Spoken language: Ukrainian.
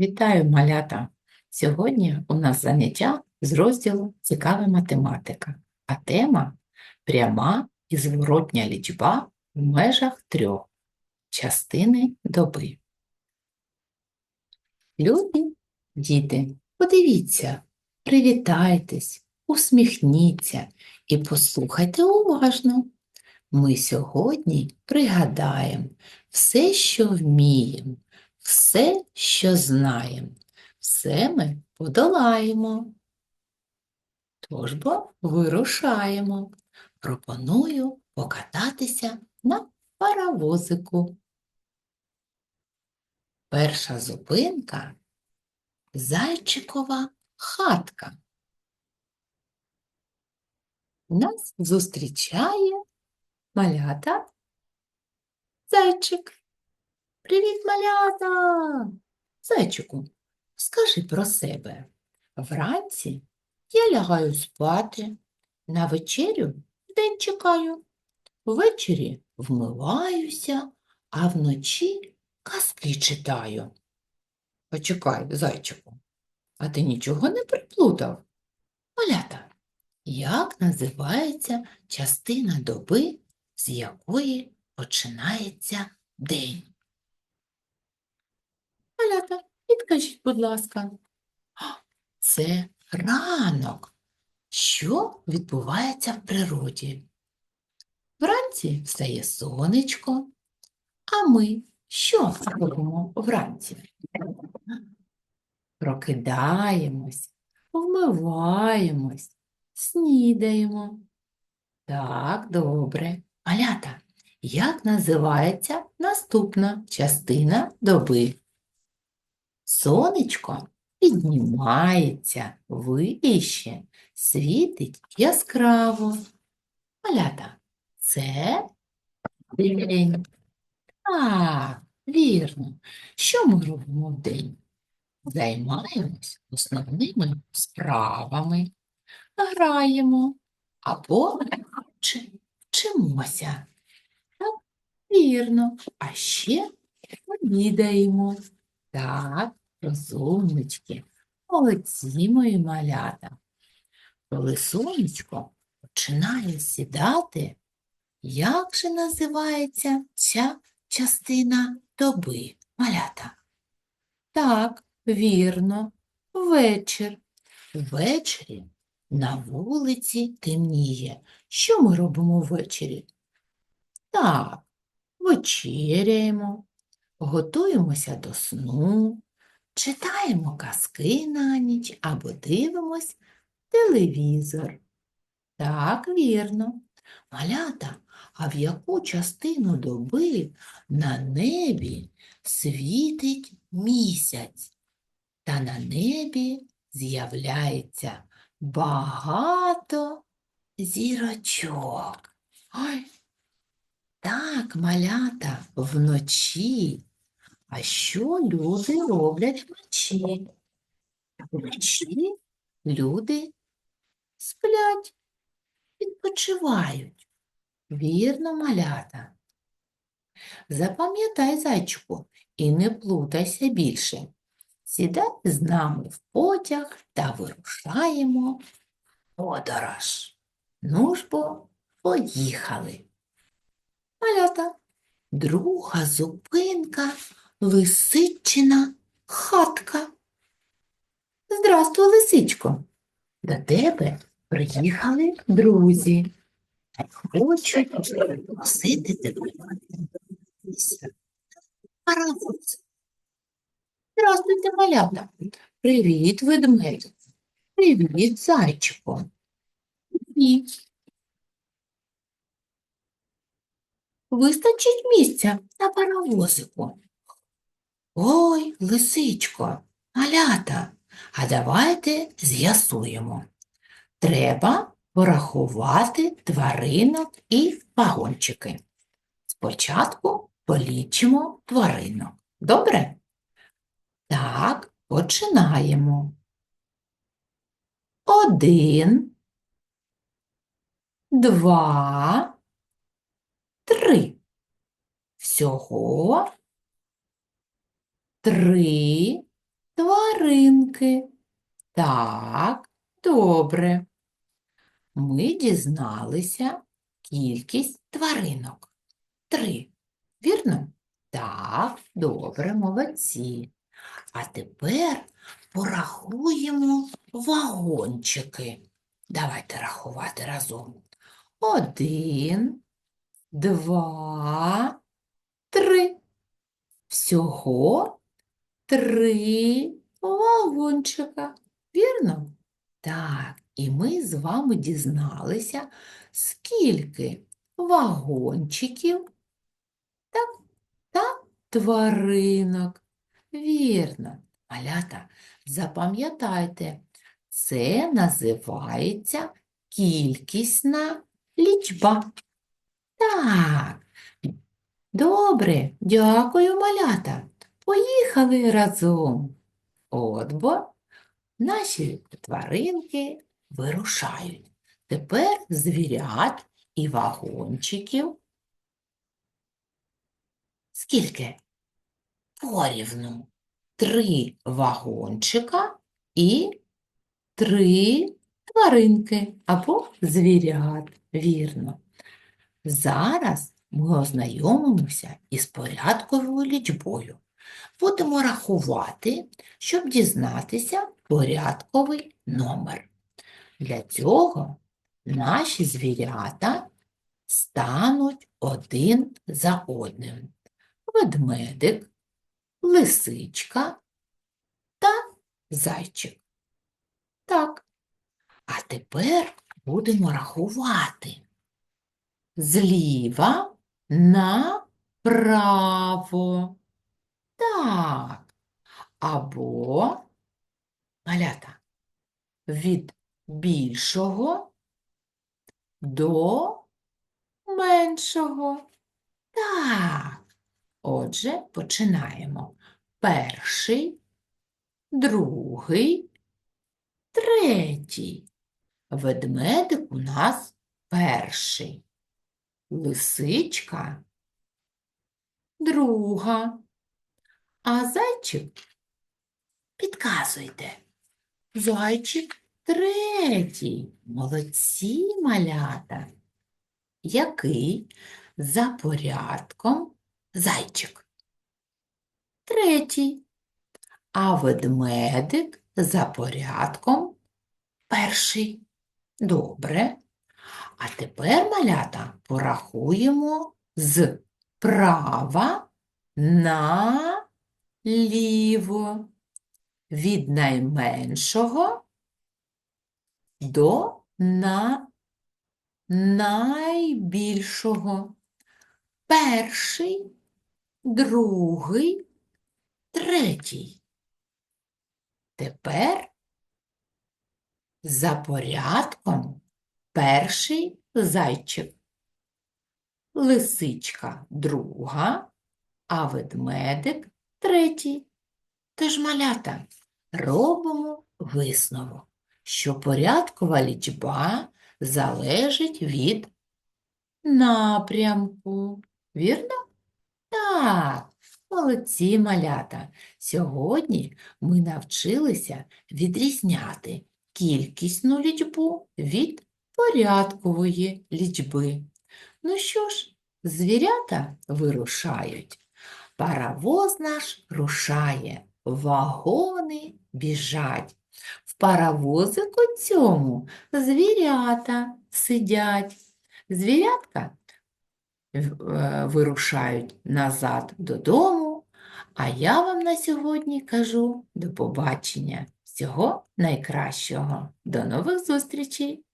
Вітаю, малята! Сьогодні у нас заняття з розділу Цікава математика, а тема пряма і зворотня лічба в межах трьох частини доби. Любі діти, подивіться, привітайтесь, усміхніться і послухайте уважно. Ми сьогодні пригадаємо все, що вміємо, все, що знаємо, все ми подолаємо. Тож бо вирушаємо. Пропоную покататися на паровозику. Перша зупинка – зайчикова хатка. Нас зустрічає малята зайчик. Привіт, малята! Зайчику, скажи про себе. Вранці я лягаю спати, на вечерю день чекаю. Ввечері вмиваюся, а вночі казки читаю. Почекай, зайчику, а ти нічого не приплутав? Малята, як називається частина доби, з якої починається день? Малята, підкажіть, будь ласка. Це ранок. Що відбувається в природі? Вранці встає сонечко, а ми що робимо вранці? Прокидаємось, вмиваємось, снідаємо. Так, добре. Малята, як називається наступна частина доби? Сонечко піднімається вище, світить яскраво. Малята, це день. Так, вірно. Що ми робимо в день? Займаємось основними справами, граємо або вчимося. Так, вірно. А ще обідаємо. Так, розумнички, молодці мої малята. Коли сонечко починає сідати, як же називається ця частина доби, малята? Так, вірно, вечір. Ввечері на вулиці темніє. Що ми робимо ввечері? Так, вечеряємо, готуємося до сну, читаємо казки на ніч або дивимось телевізор. Так, вірно. Малята, а в яку частину доби на небі світить місяць? Та на небі з'являється багато зірочок. Ой, так, малята, вночі. А що люди роблять вночі? Вночі люди сплять, відпочивають. Вірно, малята. Запам'ятай, зайчику, і не плутайся більше. Сідай з нами в потяг та вирушаємо подорож. Ну ж бо, поїхали. Малята, друга зупинка лисичина хатка. Здравствуй, лисичко. До тебе приїхали друзі. Хочуть просити тебе паровоз. Здравствуйте, малята. Привіт, ведмедик. Привіт, зайчику. Привіт. Вистачить місця на паровозику. Ой, лисичко, малята, а давайте з'ясуємо. Треба порахувати тваринок і вагончики. Спочатку полічимо тваринок. Добре? Так, починаємо. Один, два, три. Всього три тваринки. Так, добре. Ми дізналися кількість тваринок. Три. Вірно? Так, добре, молодці. А тепер порахуємо вагончики. Давайте рахувати разом. Один, два, три. Всього три вагончика. Вірно? Так, і ми з вами дізналися, скільки вагончиків так, та тваринок. Вірно. Малята, запам'ятайте, це називається кількісна лічба. Так. Добре, дякую, малята. Поїхали разом. От бо наші тваринки вирушають. Тепер звірят і вагончиків. Скільки? Порівну. Три вагончика і три тваринки або звірят. Вірно. Зараз ми ознайомимося із порядковою лічбою. Будемо рахувати, щоб дізнатися порядковий номер. Для цього наші звірята стануть один за одним. Ведмедик, лисичка та зайчик. Так. А тепер будемо рахувати зліва направо. Так. Або малята від більшого до меншого. Так. Отже, починаємо. Перший, другий, третій. Ведмедик у нас перший. Лисичка друга. А зайчик підказуйте. Зайчик третій. Молодці малята. Який за порядком зайчик? Третій. А ведмедик за порядком перший. Добре. А тепер, малята, порахуємо з права на ліво. Від найменшого до на найбільшого. Перший, другий, третій. Тепер за порядком перший зайчик, лисичка друга, а ведмедик третій. Тож малята робимо висновок, що порядкова лічба залежить від напрямку. Вірно? Так, молодці малята. Сьогодні ми навчилися відрізняти кількісну лічбу від порядкової лічби. Ну що ж, звірята вирушають. Паровоз наш рушає, вагони біжать. В паровозику цьому звірята сидять. Звірятка е, вирушають назад додому, а я вам на сьогодні кажу до побачення. Всього найкращого. До нових зустрічей!